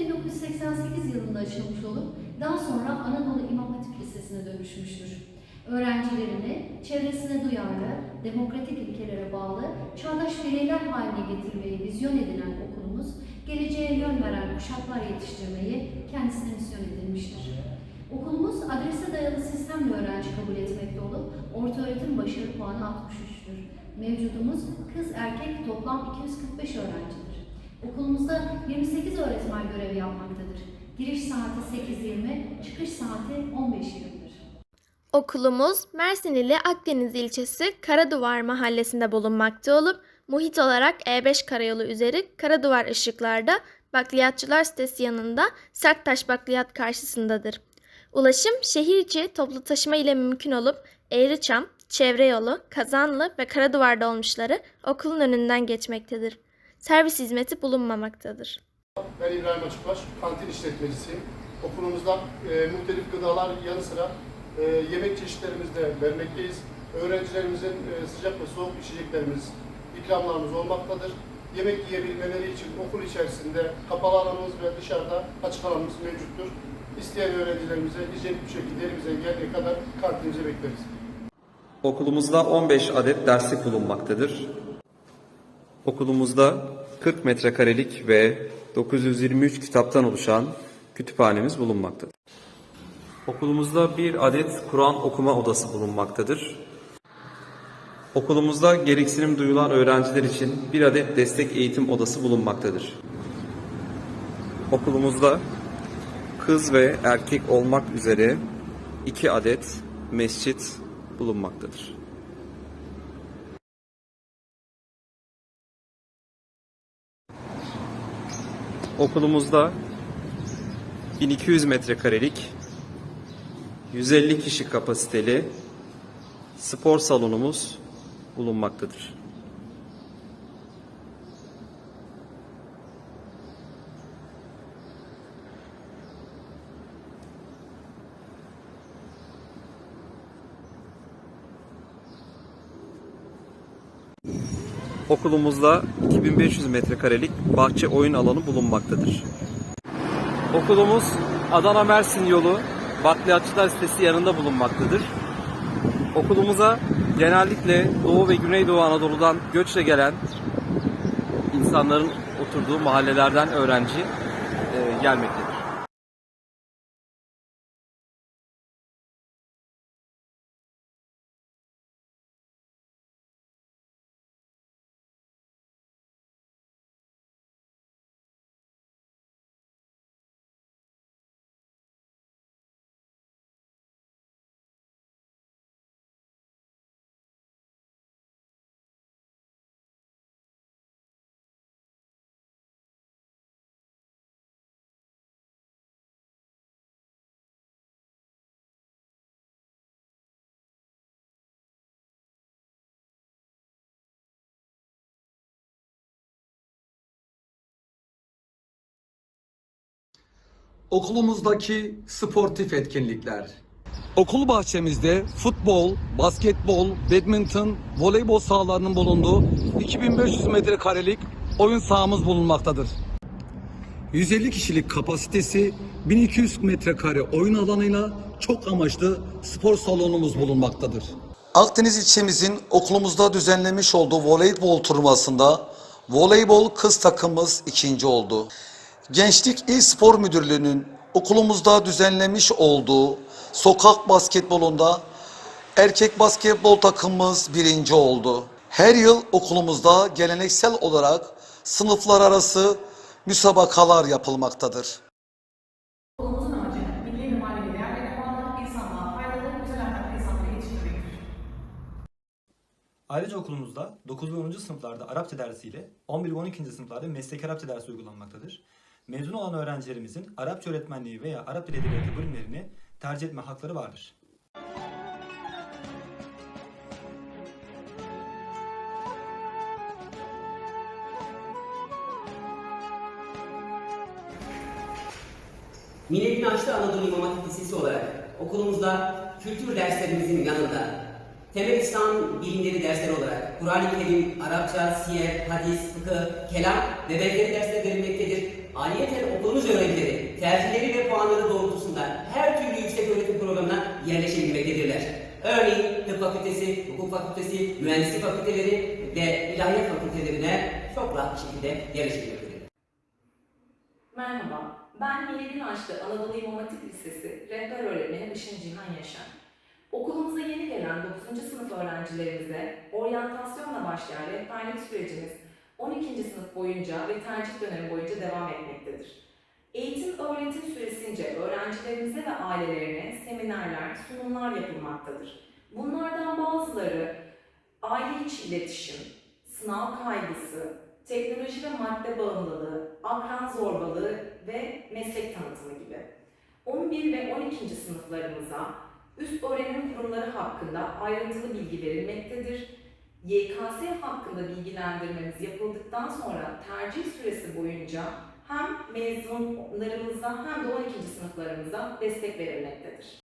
1988 yılında açılmış olup daha sonra Anadolu İmam Hatip Lisesi'ne dönüşmüştür. Öğrencilerini çevresine duyarlı, demokratik ilkelere bağlı, çağdaş bireyler haline getirmeyi vizyon edinen okulumuz, geleceğe yön veren kuşaklar yetiştirmeyi kendisine misyon edinmiştir. Okulumuz adrese dayalı sistemle öğrenci kabul etmekte olup orta öğretim başarı puanı 63'tür. Mevcudumuz kız erkek toplam 245 öğrencidir. Okulumuzda 28 öğretmen görev yapmaktadır. Giriş saati 8.20, çıkış saati 15.20'dir. Okulumuz Mersin ili Akdeniz ilçesi Karaduvar mahallesinde bulunmakta olup muhit olarak E5 karayolu üzeri Karaduvar ışıklarda bakliyatçılar sitesi yanında Serttaş Bakliyat karşısındadır. Ulaşım şehir içi toplu taşıma ile mümkün olup Eğriçam, Çevre Yolu, Kazanlı ve Karaduvar dolmuşları okulun önünden geçmektedir. Servis hizmeti bulunmamaktadır. Ben İbrahim Açıkbaş, kantin işletmecisiyim. Okulumuzda e, muhtelif gıdalar yanı sıra e, yemek çeşitlerimizi de vermekteyiz. Öğrencilerimizin e, sıcak ve soğuk içeceklerimiz, ikramlarımız olmaktadır. Yemek yiyebilmeleri için okul içerisinde kapalı alanımız ve dışarıda açık alanımız mevcuttur. İsteyen öğrencilerimize hijyenik bir şekilde elimize geldiği kadar kantinimize bekleriz. Okulumuzda 15 adet derslik bulunmaktadır. Okulumuzda 40 metrekarelik ve 923 kitaptan oluşan kütüphanemiz bulunmaktadır. Okulumuzda bir adet Kur'an okuma odası bulunmaktadır. Okulumuzda gereksinim duyulan öğrenciler için bir adet destek eğitim odası bulunmaktadır. Okulumuzda kız ve erkek olmak üzere iki adet mescit bulunmaktadır. Okulumuzda 1200 metrekarelik 150 kişi kapasiteli spor salonumuz bulunmaktadır. Okulumuzda 2500 metrekarelik bahçe oyun alanı bulunmaktadır. Okulumuz Adana Mersin yolu Bakliyatçılar sitesi yanında bulunmaktadır. Okulumuza genellikle Doğu ve Güneydoğu Anadolu'dan göçle gelen insanların oturduğu mahallelerden öğrenci e, gelmektedir. Okulumuzdaki sportif etkinlikler. Okul bahçemizde futbol, basketbol, badminton, voleybol sahalarının bulunduğu 2500 metrekarelik oyun sahamız bulunmaktadır. 150 kişilik kapasitesi 1200 metrekare oyun alanıyla çok amaçlı spor salonumuz bulunmaktadır. Akdeniz ilçemizin okulumuzda düzenlemiş olduğu voleybol turnuvasında voleybol kız takımımız ikinci oldu. Gençlik İl Spor Müdürlüğü'nün okulumuzda düzenlemiş olduğu sokak basketbolunda erkek basketbol takımımız birinci oldu. Her yıl okulumuzda geleneksel olarak sınıflar arası müsabakalar yapılmaktadır. Ayrıca okulumuzda 9 ve 10. sınıflarda Arapça dersiyle 11 ve 12. sınıflarda meslek Arapça dersi uygulanmaktadır. Mezun olan öğrencilerimizin Arapça öğretmenliği veya Arap Dili Edebiyatı bölümlerini tercih etme hakları vardır. Minevi Naşlı Anadolu İmam Hatip Lisesi olarak okulumuzda kültür derslerimizin yanında temel İslam bilimleri dersleri olarak Kur'an-ı Kerim, Arapça, siyer, hadis, fıkıh, kelam ve benzeri dersler verilmektedir. Ayrıca okulumuz öğrencileri tercihleri ve puanları doğrultusunda her türlü yüksek öğretim programına yerleşebilmektedirler. Örneğin tıp fakültesi, hukuk fakültesi, mühendislik fakülteleri ve ilahiyat fakültelerine çok rahat bir şekilde yerleşebilmektedirler. Merhaba, ben Milli Dilançlı Anadolu İmam Hatip Lisesi rehber öğretmeni Işın Cihan Yaşar. Okulumuza yeni gelen 9. sınıf öğrencilerimize oryantasyonla başlayan rehberlik sürecimiz 12. sınıf boyunca ve tercih dönemi boyunca devam etmektedir. Eğitim öğretim süresince öğrencilerimize ve ailelerine seminerler, sunumlar yapılmaktadır. Bunlardan bazıları aile içi iletişim, sınav kaygısı, teknoloji ve madde bağımlılığı, akran zorbalığı ve meslek tanıtımı gibi. 11 ve 12. sınıflarımıza üst öğrenim kurumları hakkında ayrıntılı bilgi verilmektedir. YKS hakkında bilgilendirmemiz yapıldıktan sonra tercih süresi boyunca hem mezunlarımıza hem de 12. sınıflarımıza destek verilmektedir.